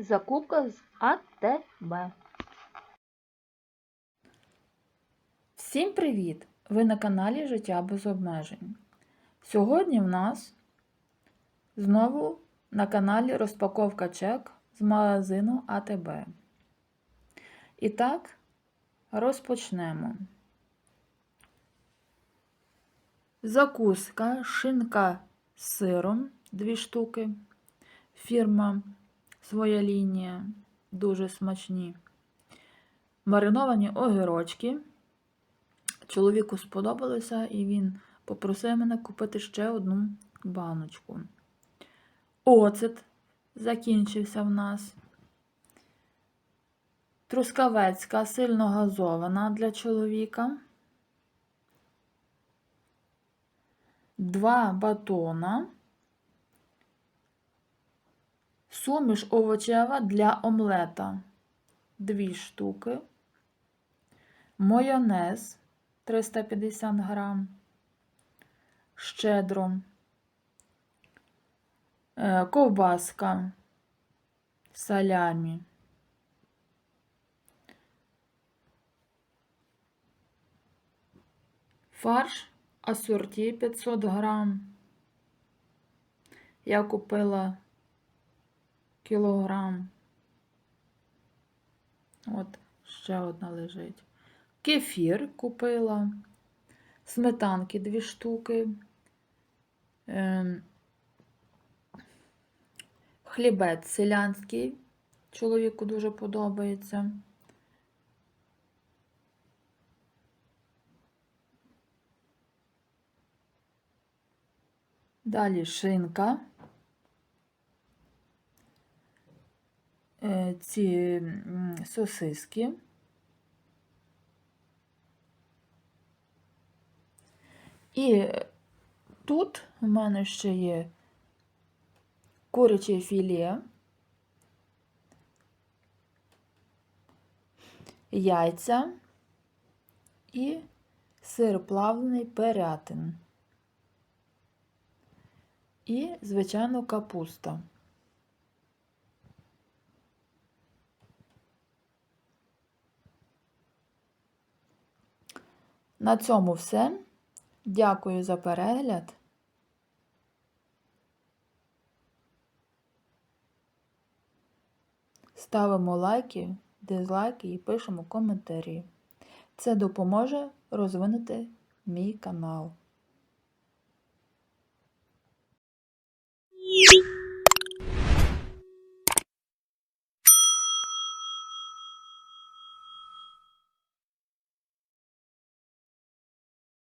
Закупка з АТБ. Всім привіт! Ви на каналі Життя без обмежень. Сьогодні в нас знову на каналі розпаковка чек з магазину АТБ. І так, розпочнемо. Закуска шинка з сиром 2 штуки. Фірма Своя лінія. Дуже смачні. Мариновані огірочки. Чоловіку сподобалося, і він попросив мене купити ще одну баночку. Оцет закінчився в нас. Трускавецька сильно газована для чоловіка. Два батона. Суміш овочева для омлета. Дві штуки. Майонез 350 грам. Щедро. Е, Ковбаска. Салямі. Фарш асорті 500 грам. Я купила кілограм. От ще одна лежить. Кефір купила, сметанки дві штуки, ем, хлібець селянський, чоловіку дуже подобається. Далі шинка. Ці сосиски. І тут у мене ще є куряче філе, яйця і сир плавлений перятин. І, звичайно, капуста. На цьому все. Дякую за перегляд. Ставимо лайки, дизлайки і пишемо коментарі. Це допоможе розвинути мій канал.